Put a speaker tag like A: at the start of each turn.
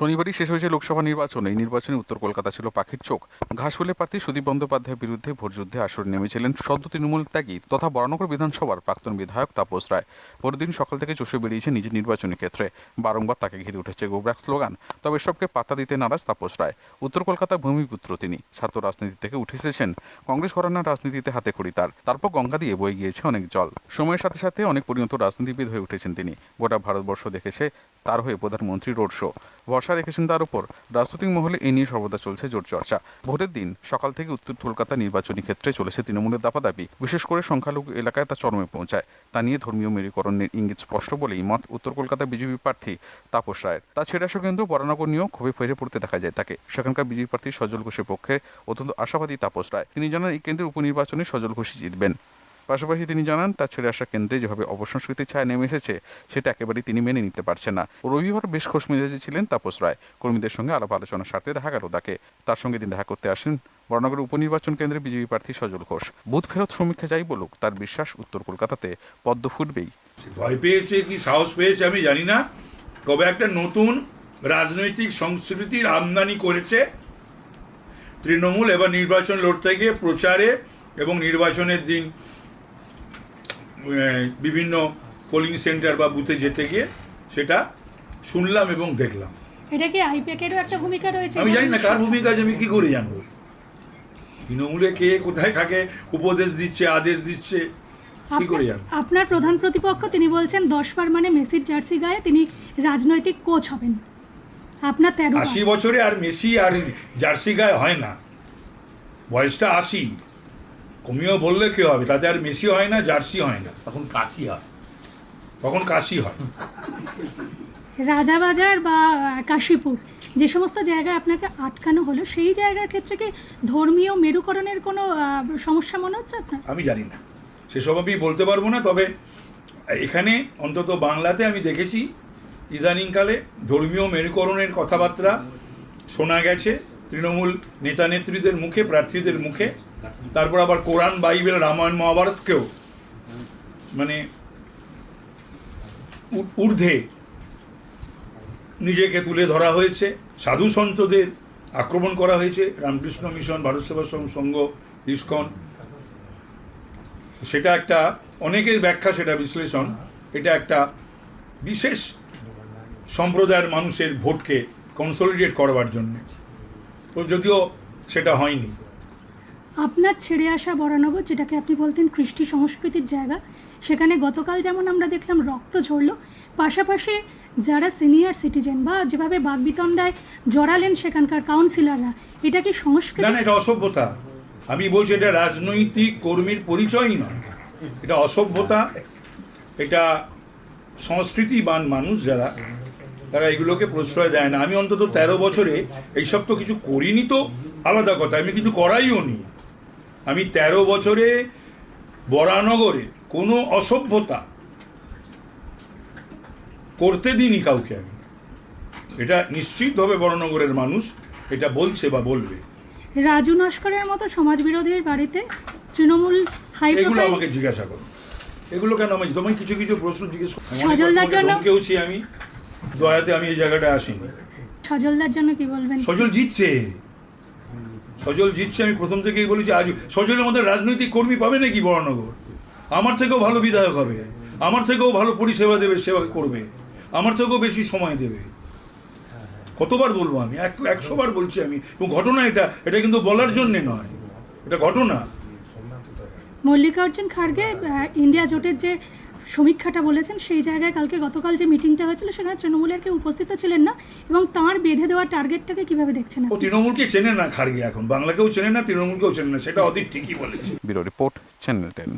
A: শনিবারই শেষ হয়েছে লোকসভা নির্বাচন। এই নির্বাচনে উত্তর কলকাতা ছিল পাখির চোখ। ঘাসফুলের প্রার্থী সুদীপ বন্দ্যোপাধ্যায়ের বিরুদ্ধে ভোটযুদ্ধে আসরে নেমেছিলেন সদ্য তৃণমূল ত্যাগী তথা বরানগর বিধানসভার প্রাক্তন বিধায়ক তাপস রায়। পরদিন সকাল থেকে চষে বেরিয়েছে নিজের নির্বাচনী ক্ষেত্রে। বারংবার তাকে ঘিরে উঠেছে গোবরাক স্লোগান, তবে এসবকে পাত্তা দিতে নারাজ তাপস রায়। উত্তর কলকাতা ভূমিপুত্র তিনি, ছাত্র রাজনীতি থেকে উঠে এসেছেন। কংগ্রেস ঘরানার রাজনীতিতে হাতে খড়ি তার। তারপর গঙ্গা দিয়ে বয়ে গিয়েছে অনেক জল। সময়ের সাথে সাথে অনেক পরিণত রাজনীতিবিদ হয়ে উঠেছেন তিনি। গোটা ভারতবর্ষ দেখেছে তার হয়ে প্রধানমন্ত্রী রোড শো। ভরসা রেখেছেন তার উপর। রাজনৈতিক মহলে এ নিয়ে সর্বদা চলছে জোর চর্চা। ভোটের দিন সকাল থেকে উত্তর কলকাতা নির্বাচনী ক্ষেত্রে চলেছে তৃণমূলের দাপাদাপি বিশেষ করে সংখ্যালঘু এলাকায় তা চরমে পৌঁছায়। তা নিয়ে ধর্মীয় মেরুকরণের ইঙ্গিত স্পষ্ট বলেই মত উত্তর কলকাতা বিজেপি প্রার্থী তাপস রায়ের তা ছেড়ে আসা কেন্দ্র বরানগর নিয়েও ক্ষোভে ফেরে পড়তে দেখা যায় তাকে। সেখানকার বিজেপি প্রার্থী সজল ঘোষের পক্ষে অত্যন্ত আশাবাদী তাপস রায়। তিনি জানান, এই কেন্দ্রের উপনির্বাচনে সজল ঘোষই জিতবেন। পাশাপাশি তিনি জানান, তার ছেড়ে আসা কেন্দ্রে যেভাবে অবসংস্কৃতির ছায়া নেমে এসেছে, সেটা একেবারেই তিনি মেনে নিতে পারছেন না। রবিবার বেশ খোশ মেজাজে ছিলেন তাপস রায়। কর্মীদের সঙ্গে আলাপ আলোচনার স্বার্থে দেখা গেল তাকে। তার সঙ্গে তিনি দেখা করতে আসেন বর্ণগর উপনির্বাচন কেন্দ্রে বিজেপি প্রার্থী সজল ঘোষ। বুথ ফেরত সমীক্ষা যাই বলুক, তার বিশ্বাস উত্তর কলকাতাতে পদ্ম ফুটবেই।
B: ভয় পেয়েছে কি সাহস পেয়েছে আমি জানি না। তবে একটা নতুন রাজনৈতিক সংস্কৃতির আমদানি করেছে। তৃণমূল এবার নির্বাচন লড়তে গিয়ে প্রচারে এবং নির্বাচনের দিন বিভিন্ন পোলিং সেন্টার বা বুথে যেতে গিয়ে সেটা শুনলাম এবং দেখলাম।
C: এটা কি আইপ্যাকেরও একটা ভূমিকা রয়েছে?
B: আমি জানি না কার ভূমিকা আছে আমি কি করে জানব? তৃণমূলে কে কোথায় থাকে উপদেশ দিচ্ছে আদেশ দিচ্ছে কি করে
C: আপনার-
B: জানব?
C: আপনার প্রধান প্রতিপক্ষ তিনি বলছেন দশ বার মানে মেসির জার্সি গায়ে তিনি রাজনৈতিক কোচ হবেন। আপনার তেরো
B: আশি বছরে আর মেসি আর জার্সি গায়ে হয় না। বয়সটা আশি। কমিও বললে কি হবে? তাতে আর মেসি হয় না জার্সি হয় না।
D: তখন কাশি হয়।
B: তখন কাশি হয়।
C: রাজাবাজার বা কাশীপুর যে সমস্ত জায়গায় আপনাকে আটকানো হলো সেই জায়গার ক্ষেত্রে কি ধর্মীয় মেরুকরণের কোনো সমস্যা মনে হচ্ছে আপনার?
B: আমি জানি না। সেসব আমি বলতে পারব না তবে এখানে অন্তত বাংলাতে আমি দেখেছি ইদানিংকালে ধর্মীয় মেরুকরণের কথাবার্তা শোনা গেছে। তৃণমূল নেতা নেত্রীদের মুখে প্রার্থীদের মুখে। তারপর আবার কোরআন, বাইবেল, রামায়ণ, মহাভারতকেও মানে ঊর্ধ্বে নিজেকে তুলে ধরা হয়েছে। সাধু সন্তদের আক্রমণ করা হয়েছে। Ramakrishna Mission, Bharat Sevashram Sangha, ISKCON. সেটা একটা অনেকের ব্যাখ্যা, সেটা বিশ্লেষণ। এটা একটা বিশেষ সম্প্রদায়ের মানুষের ভোটকে কনসলিডেট করবার জন্যে। তো যদিও সেটা হয়নি।
C: আপনার ছেড়ে আসা বরানগর যেটাকে আপনি বলতেন কৃষ্টি সংস্কৃতির জায়গা, সেখানে গতকাল যেমন আমরা দেখলাম রক্ত ঝরলো, পাশাপাশি যারা সিনিয়র সিটিজেন বা যেভাবে বাগবিতণ্ডায় জড়ালেন সেখানকার কাউন্সিলররা, এটা কি সংস্কৃতি?
B: না, এটা অসভ্যতা। আমি বলছি এটা রাজনৈতিক কর্মীর পরিচয়ই নয়। এটা অসভ্যতা, এটা সংস্কৃতিবান মানুষ যারা, তারা এগুলোকে প্রশ্রয় দেয় না। আমি অন্তত তেরো বছরে এইসব তো কিছু করিনি তো, আলাদা কথা। আমি কিন্তু করাইও নি। আমি তেরো বছরে বরানগরে কোনো অসভ্যতা করতে দিইনি কাউকে আমি। এটা নিশ্চিতভাবে বরানগরের মানুষ এটা বলছে বা বলবে।
C: রাজু নস্করের মতো সমাজবিরোধীর বাড়িতে তৃণমূল হাই
B: এগুলো আমাকে জিজ্ঞাসা করো। এগুলো কেন আমি তোমায় কিছু কিছু প্রশ্ন জিজ্ঞেস ধমকেওছি আমি। দয়াতে আমি এই জায়গাটা আসিনি।
C: সজলদার জন্য কি বলবেন?
B: সজল জিতছে। সজল জিতছে আমি প্রথম থেকেই বলেছি আজ সজলের মধ্যে রাজনৈতিক কর্মী পাবে নাকি বরানগর? আমার থেকেও ভালো বিধায়ক হবে। আমার থেকেও ভালো পরিষেবা দেবে সেবা করবে। আমার থেকেও বেশি সময় দেবে। কতবার বলব আমি? এক একশো বার বলছি আমি। এবং ঘটনা এটা এটা কিন্তু বলার জন্যে নয়। এটা ঘটনা।
C: মল্লিকার্জুন খাড়গে আহ, ইন্ডিয়া জোটের যে সমীক্ষাটা বলেছেন সেই জায়গায় কালকে গতকাল যে মিটিংটা হয়েছিল সেখানে তৃণমূলের কেউ উপস্থিত ছিলেন না এবং তার বেঁধে দেওয়া টার্গেটটাকে কীভাবে দেখছেন
B: ও তৃণমূলকে চেনে না খার্গে এখন বাংলাকেও চেনে না তৃণমূলকেও চেনে না সেটা অধিক ঠিকই বলেছে।
A: Bureau report channel ten.